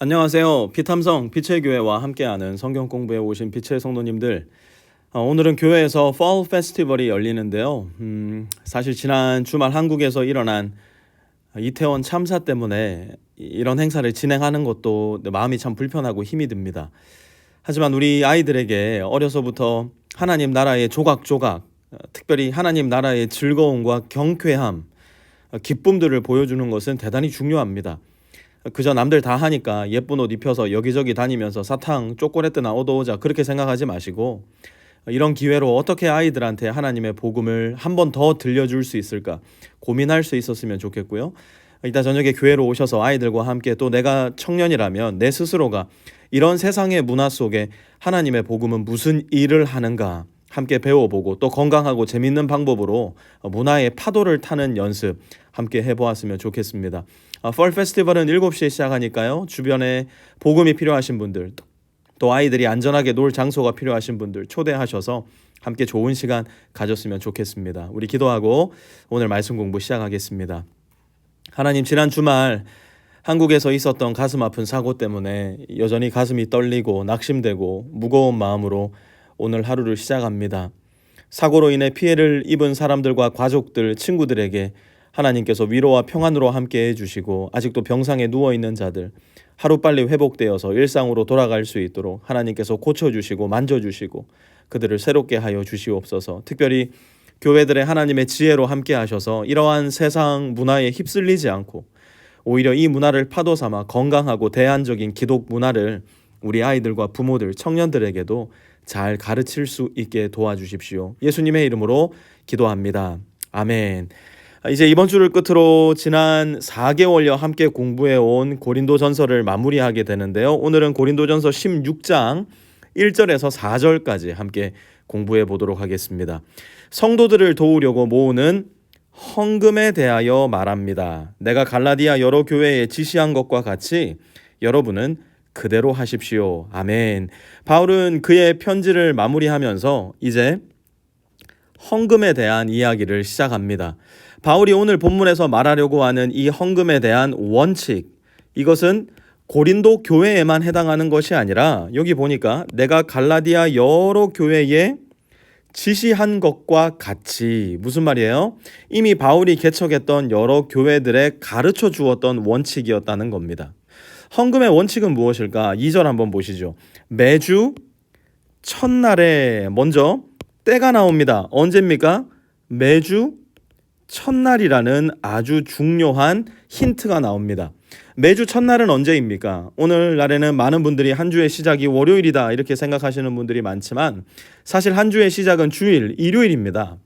안녕하세요. 피탐성 빛의 교회와 함께하는 성경 공부에 오신 빛의 성도님들. 어, 오늘은 교회에서 Fall 페스티벌이 열리는데요. 음, 사실 지난 주말 한국에서 일어난 이태원 참사 때문에 이런 행사를 진행하는 것도 마음이 참 불편하고 힘이 듭니다. 하지만 우리 아이들에게 어려서부터 하나님 나라의 조각조각, 어, 특별히 하나님 나라의 즐거움과 경쾌함, 어, 기쁨들을 보여주는 것은 대단히 중요합니다. 그저 남들 다 하니까 예쁜 옷 입혀서 여기저기 다니면서 사탕, 초콜릿나 얻어오자 그렇게 생각하지 마시고 이런 기회로 어떻게 아이들한테 하나님의 복음을 한 번 더 들려줄 수 있을까 고민할 수 있었으면 좋겠고요. 이따 저녁에 교회로 오셔서 아이들과 함께 또 내가 청년이라면 내 스스로가 이런 세상의 문화 속에 하나님의 복음은 무슨 일을 하는가 함께 배워보고 또 건강하고 재밌는 방법으로 문화의 파도를 타는 연습 함께 해보았으면 좋겠습니다. 아, 펄 페스티벌은 7시에 시작하니까요. 주변에 복음이 필요하신 분들 또 아이들이 안전하게 놀 장소가 필요하신 분들 초대하셔서 함께 좋은 시간 가졌으면 좋겠습니다. 우리 기도하고 오늘 말씀 공부 시작하겠습니다. 하나님 지난 주말 한국에서 있었던 가슴 아픈 사고 때문에 여전히 가슴이 떨리고 낙심되고 무거운 마음으로 오늘 하루를 시작합니다. 사고로 인해 피해를 입은 사람들과 가족들, 친구들에게 하나님께서 위로와 평안으로 함께 해주시고 아직도 병상에 누워 있는 자들 하루빨리 회복되어서 일상으로 돌아갈 수 있도록 하나님께서 고쳐주시고 만져주시고 그들을 새롭게 하여 주시옵소서. 특별히 교회들의 하나님의 지혜로 함께 하셔서 이러한 세상 문화에 휩쓸리지 않고 오히려 이 문화를 파도 삼아 건강하고 대안적인 기독 문화를 우리 아이들과 부모들, 청년들에게도 잘 가르칠 수 있게 도와주십시오. 예수님의 이름으로 기도합니다. 아멘. 이제 이번 주를 끝으로 지난 4개월여 함께 공부해 온 고린도 전서를 마무리하게 되는데요. 오늘은 고린도 전서 16장 1절에서 4절까지 함께 공부해 보도록 하겠습니다. 성도들을 도우려고 모으는 헌금에 대하여 말합니다. 내가 갈라디아 여러 교회에 지시한 것과 같이 여러분은 그대로 하십시오. 아멘. 바울은 그의 편지를 마무리하면서 이제 헌금에 대한 이야기를 시작합니다. 바울이 오늘 본문에서 말하려고 하는 이 헌금에 대한 원칙, 이것은 고린도 교회에만 해당하는 것이 아니라 여기 보니까 내가 갈라디아 여러 교회에 지시한 것과 같이 무슨 말이에요? 이미 바울이 개척했던 여러 교회들에 가르쳐 주었던 원칙이었다는 겁니다. 헌금의 원칙은 무엇일까? 2절 한번 보시죠. 매주 첫날에 먼저 때가 나옵니다. 언제입니까? 매주 첫날이라는 아주 중요한 힌트가 나옵니다. 매주 첫날은 언제입니까? 오늘날에는 많은 분들이 한 주의 시작이 월요일이다 이렇게 생각하시는 분들이 많지만 사실 한 주의 시작은 주일, 일요일입니다.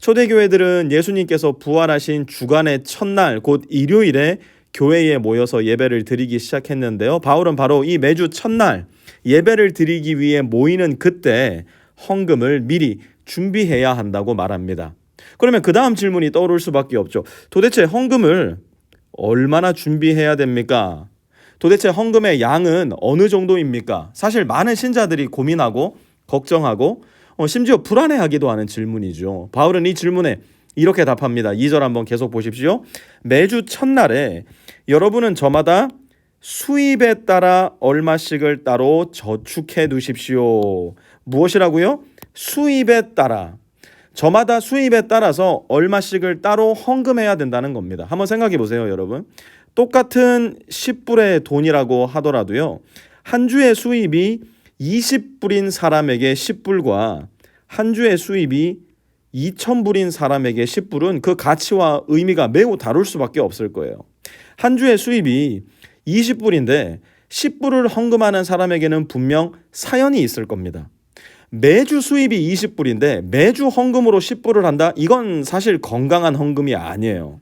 초대교회들은 예수님께서 부활하신 주간의 첫날 곧 일요일에 교회에 모여서 예배를 드리기 시작했는데요. 바울은 바로 이 매주 첫날 예배를 드리기 위해 모이는 그때 헌금을 미리 준비해야 한다고 말합니다. 그러면 그 다음 질문이 떠오를 수밖에 없죠. 도대체 헌금을 얼마나 준비해야 됩니까? 도대체 헌금의 양은 어느 정도입니까? 사실 많은 신자들이 고민하고 걱정하고 어, 심지어 불안해하기도 하는 질문이죠. 바울은 이 질문에 이렇게 답합니다. 2절 한번 계속 보십시오. 매주 첫날에 여러분은 저마다 수입에 따라 얼마씩을 따로 저축해 두십시오. 무엇이라고요? 수입에 따라. 저마다 수입에 따라서 얼마씩을 따로 헌금해야 된다는 겁니다. 한번 생각해 보세요, 여러분. 똑같은 10불의 돈이라고 하더라도요. 한 주의 수입이 20불인 사람에게 10불과 한 주의 수입이 2,000불인 사람에게 10불은 그 가치와 의미가 매우 다를 수밖에 없을 거예요. 한 주의 수입이 20불인데 10불을 헌금하는 사람에게는 분명 사연이 있을 겁니다. 매주 수입이 20불인데 매주 헌금으로 10불을 한다? 이건 사실 건강한 헌금이 아니에요.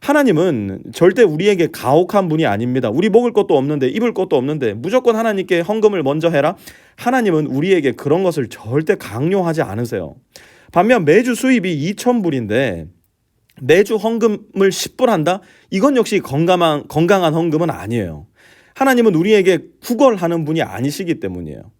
하나님은 절대 우리에게 가혹한 분이 아닙니다. 우리 먹을 것도 없는데 입을 것도 없는데 무조건 하나님께 헌금을 먼저 해라. 하나님은 우리에게 그런 것을 절대 강요하지 않으세요. 반면 매주 수입이 2,000불인데 매주 헌금을 10불 한다? 이건 역시 건강한 건강한 헌금은 아니에요. 하나님은 우리에게 구걸하는 분이 아니시기 때문이에요.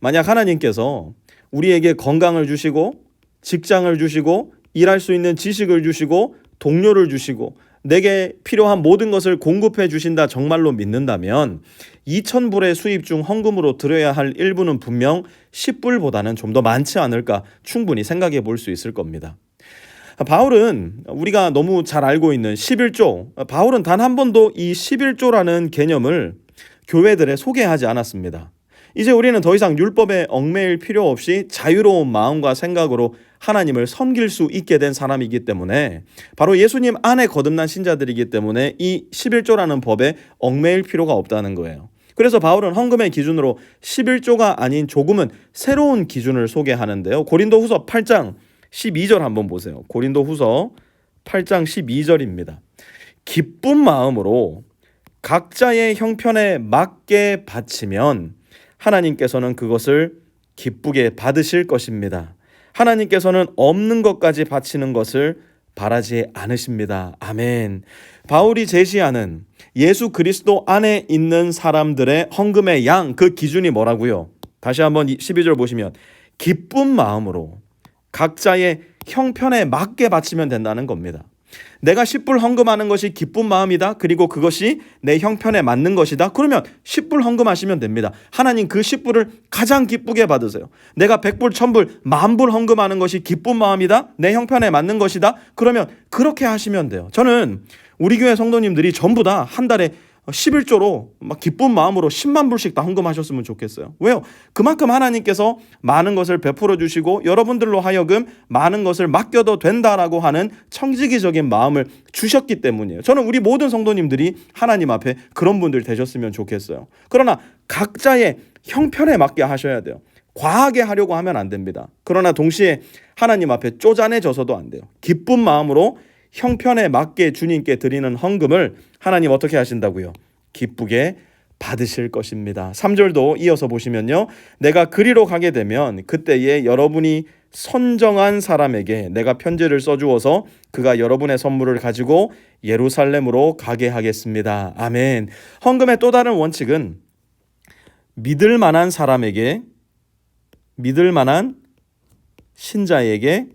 만약 하나님께서 우리에게 건강을 주시고 직장을 주시고 일할 수 있는 지식을 주시고 동료를 주시고 내게 필요한 모든 것을 공급해 주신다 정말로 믿는다면 2,000불의 수입 중 헌금으로 드려야 할 일부는 분명 10불보다는 좀 더 많지 않을까 충분히 생각해 볼 수 있을 겁니다. 바울은 우리가 너무 잘 알고 있는 11조, 바울은 단 한 번도 이 11조라는 개념을 교회들에 소개하지 않았습니다. 이제 우리는 더 이상 율법에 얽매일 필요 없이 자유로운 마음과 생각으로 하나님을 섬길 수 있게 된 사람이기 때문에 바로 예수님 안에 거듭난 신자들이기 때문에 이 11조라는 법에 얽매일 필요가 없다는 거예요. 그래서 바울은 헌금의 기준으로 11조가 아닌 조금은 새로운 기준을 소개하는데요. 고린도 후서 8장 12절 한번 보세요. 고린도 후서 8장 12절입니다. 기쁜 마음으로 각자의 형편에 맞게 바치면 하나님께서는 그것을 기쁘게 받으실 것입니다. 하나님께서는 없는 것까지 바치는 것을 바라지 않으십니다. 아멘. 바울이 제시하는 예수 그리스도 안에 있는 사람들의 헌금의 양, 그 기준이 뭐라고요? 다시 한번 12절 보시면 기쁜 마음으로 각자의 형편에 맞게 바치면 된다는 겁니다. 내가 10불 헌금하는 것이 기쁜 마음이다. 그리고 그것이 내 형편에 맞는 것이다. 그러면 10불 헌금하시면 됩니다. 하나님 그 10불을 가장 기쁘게 받으세요. 내가 100불, 1000불, 만불 헌금하는 것이 기쁜 마음이다. 내 형편에 맞는 것이다. 그러면 그렇게 하시면 돼요. 저는 우리 교회 성도님들이 전부 다 한 달에 11조로 막 기쁜 마음으로 10만 불씩 다 헌금하셨으면 좋겠어요. 왜요? 그만큼 하나님께서 많은 것을 베풀어 주시고 여러분들로 하여금 많은 것을 맡겨도 된다라고 하는 청지기적인 마음을 주셨기 때문이에요. 저는 우리 모든 성도님들이 하나님 앞에 그런 분들 되셨으면 좋겠어요. 그러나 각자의 형편에 맞게 하셔야 돼요. 과하게 하려고 하면 안 됩니다. 그러나 동시에 하나님 앞에 쪼잔해져서도 안 돼요. 기쁜 마음으로 형편에 맞게 주님께 드리는 헌금을 하나님 어떻게 하신다고요? 기쁘게 받으실 것입니다. 3절도 이어서 보시면요. 내가 그리로 가게 되면 그때에 여러분이 선정한 사람에게 내가 편지를 써주어서 그가 여러분의 선물을 가지고 예루살렘으로 가게 하겠습니다. 아멘. 헌금의 또 다른 원칙은 믿을 만한 사람에게 믿을 만한 신자에게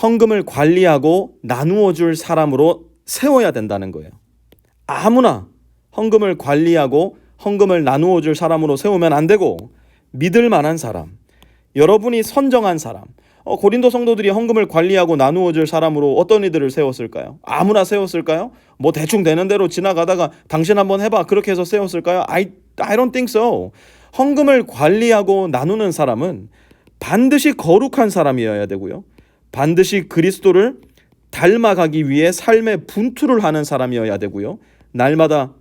헌금을 관리하고 나누어 줄 사람으로 세워야 된다는 거예요. 아무나 헌금을 관리하고 헌금을 나누어 줄 사람으로 세우면 안 되고 믿을 만한 사람, 여러분이 선정한 사람, 어, 고린도 성도들이 헌금을 관리하고 나누어 줄 사람으로 어떤 이들을 세웠을까요? 아무나 세웠을까요? 뭐 대충 되는 대로 지나가다가 당신 한번 해봐 그렇게 해서 세웠을까요? I, I don't think so. 헌금을 관리하고 나누는 사람은 반드시 거룩한 사람이어야 되고요. 반드시 그리스도를 닮아가기 위해 삶의 분투를 하는 사람이어야 되고요. 날마다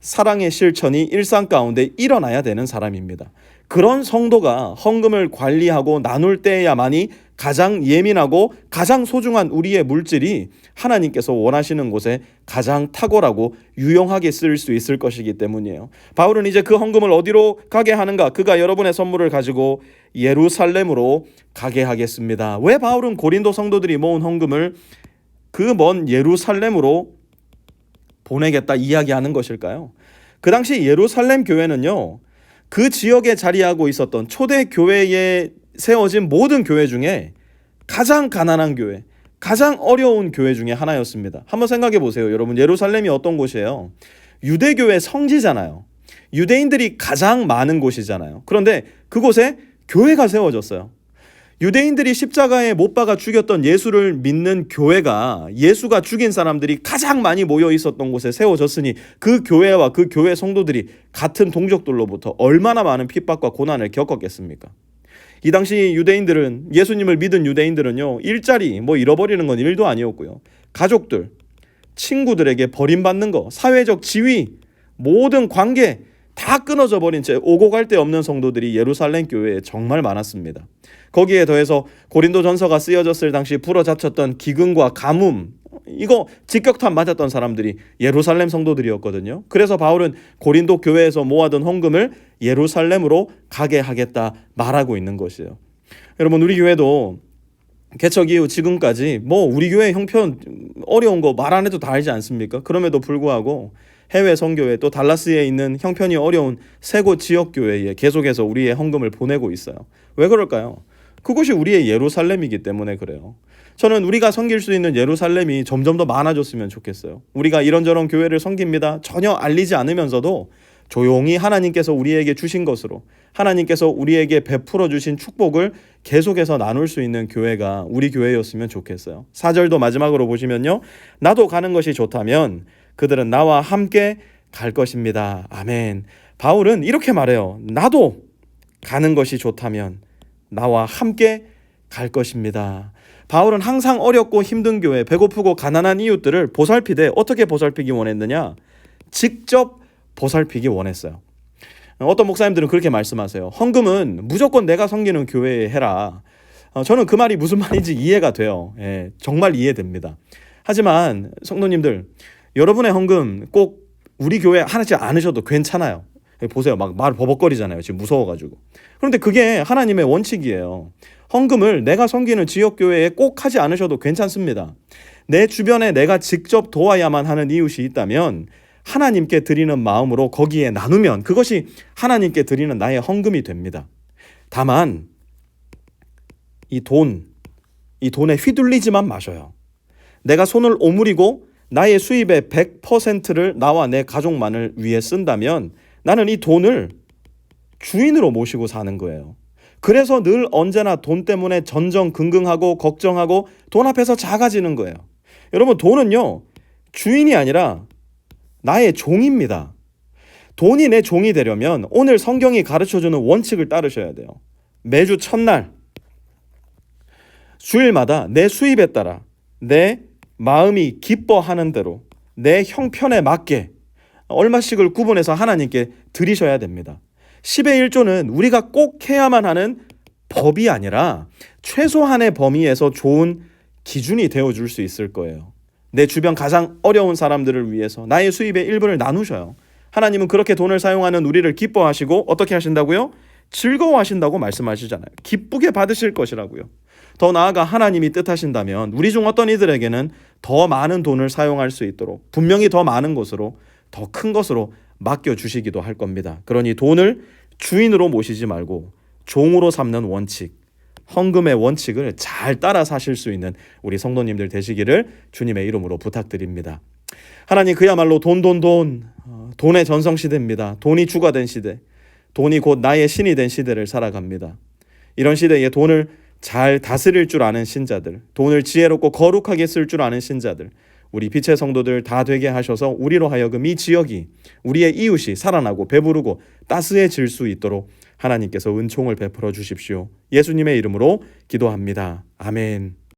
사랑의 실천이 일상 가운데 일어나야 되는 사람입니다. 그런 성도가 헌금을 관리하고 나눌 때야만이 가장 예민하고 가장 소중한 우리의 물질이 하나님께서 원하시는 곳에 가장 탁월하고 유용하게 쓸 수 있을 것이기 때문이에요. 바울은 이제 그 헌금을 어디로 가게 하는가? 그가 여러분의 선물을 가지고 예루살렘으로 가게 하겠습니다. 왜 바울은 고린도 성도들이 모은 헌금을 그 먼 예루살렘으로 보내겠다 이야기하는 것일까요? 그 당시 예루살렘 교회는요. 그 지역에 자리하고 있었던 초대 교회에 세워진 모든 교회 중에 가장 가난한 교회, 가장 어려운 교회 중에 하나였습니다. 한번 생각해 보세요. 여러분, 예루살렘이 어떤 곳이에요? 유대교회 성지잖아요. 유대인들이 가장 많은 곳이잖아요. 그런데 그곳에 교회가 세워졌어요. 유대인들이 십자가에 못 박아 죽였던 예수를 믿는 교회가 예수가 죽인 사람들이 가장 많이 모여 있었던 곳에 세워졌으니 그 교회와 그 교회 성도들이 같은 동족들로부터 얼마나 많은 핍박과 고난을 겪었겠습니까? 이 당시 유대인들은 예수님을 믿은 유대인들은요 일자리 뭐 잃어버리는 건 일도 아니었고요 가족들 친구들에게 버림받는 거 사회적 지위 모든 관계 다 끊어져 버린 채 오고 갈 데 없는 성도들이 예루살렘 교회에 정말 많았습니다. 거기에 더해서 고린도 전서가 쓰여졌을 당시 불어잡혔던 기근과 가뭄 이거 직격탄 맞았던 사람들이 예루살렘 성도들이었거든요. 그래서 바울은 고린도 교회에서 모아둔 헌금을 예루살렘으로 가게 하겠다 말하고 있는 것이에요. 여러분 우리 교회도 개척 이후 지금까지 뭐 우리 교회 형편 어려운 거 말 안 해도 다 알지 않습니까? 그럼에도 불구하고 해외 선교회 또 달라스에 있는 형편이 어려운 세 곳 지역 교회에 계속해서 우리의 헌금을 보내고 있어요. 왜 그럴까요? 그것이 우리의 예루살렘이기 때문에 그래요. 저는 우리가 섬길 수 있는 예루살렘이 점점 더 많아졌으면 좋겠어요. 우리가 이런저런 교회를 섬깁니다. 전혀 알리지 않으면서도 조용히 하나님께서 우리에게 주신 것으로 하나님께서 우리에게 베풀어 주신 축복을 계속해서 나눌 수 있는 교회가 우리 교회였으면 좋겠어요. 4절도 마지막으로 보시면요. 나도 가는 것이 좋다면 그들은 나와 함께 갈 것입니다. 아멘. 바울은 이렇게 말해요. 나도 가는 것이 좋다면 나와 함께 갈 것입니다. 바울은 항상 어렵고 힘든 교회, 배고프고 가난한 이웃들을 보살피되 어떻게 보살피기 원했느냐? 직접 보살피기 원했어요. 어떤 목사님들은 그렇게 말씀하세요. 헌금은 무조건 내가 섬기는 교회에 해라. 어, 저는 그 말이 무슨 말인지 이해가 돼요. 예, 정말 이해됩니다. 하지만 성도님들, 여러분의 헌금 꼭 우리 교회 하지 않으셔도 괜찮아요. 보세요. 막 말 버벅거리잖아요. 지금 무서워가지고. 그런데 그게 하나님의 원칙이에요. 헌금을 내가 섬기는 지역교회에 꼭 하지 않으셔도 괜찮습니다. 내 주변에 내가 직접 도와야만 하는 이웃이 있다면 하나님께 드리는 마음으로 거기에 나누면 그것이 하나님께 드리는 나의 헌금이 됩니다. 다만 이 돈, 이 돈에 휘둘리지만 마셔요. 내가 손을 오므리고 나의 수입의 100%를 나와 내 가족만을 위해 쓴다면 나는 이 돈을 주인으로 모시고 사는 거예요. 그래서 늘 언제나 돈 때문에 전전긍긍하고 걱정하고 돈 앞에서 작아지는 거예요. 여러분 돈은요 주인이 아니라 나의 종입니다. 돈이 내 종이 되려면 오늘 성경이 가르쳐주는 원칙을 따르셔야 돼요. 매주 첫날 주일마다 내 수입에 따라 내 마음이 기뻐하는 대로 내 형편에 맞게 얼마씩을 구분해서 하나님께 드리셔야 됩니다. 10의 1조는 우리가 꼭 해야만 하는 법이 아니라 최소한의 범위에서 좋은 기준이 되어 줄 수 있을 거예요. 내 주변 가장 어려운 사람들을 위해서 나의 수입의 일부를 나누셔요. 하나님은 그렇게 돈을 사용하는 우리를 기뻐하시고 어떻게 하신다고요? 즐거워하신다고 말씀하시잖아요. 기쁘게 받으실 것이라고요. 더 나아가 하나님이 뜻하신다면 우리 중 어떤 이들에게는 더 많은 돈을 사용할 수 있도록 분명히 더 많은 것으로 더 큰 것으로 맡겨 주시기도 할 겁니다. 그러니 돈을 주인으로 모시지 말고 종으로 삼는 원칙, 헌금의 원칙을 잘 따라 사실 수 있는 우리 성도님들 되시기를 주님의 이름으로 부탁드립니다. 하나님 그야말로 돈 돈 돈, 어, 돈의 전성 시대입니다. 돈이 주가 된 시대, 돈이 곧 나의 신이 된 시대를 살아갑니다. 이런 시대에 돈을 잘 다스릴 줄 아는 신자들, 돈을 지혜롭고 거룩하게 쓸 줄 아는 신자들, 우리 빛의 성도들 다 되게 하셔서 우리로 하여금 이 지역이 우리의 이웃이 살아나고 배부르고 따스해질 수 있도록 하나님께서 은총을 베풀어 주십시오. 예수님의 이름으로 기도합니다. 아멘.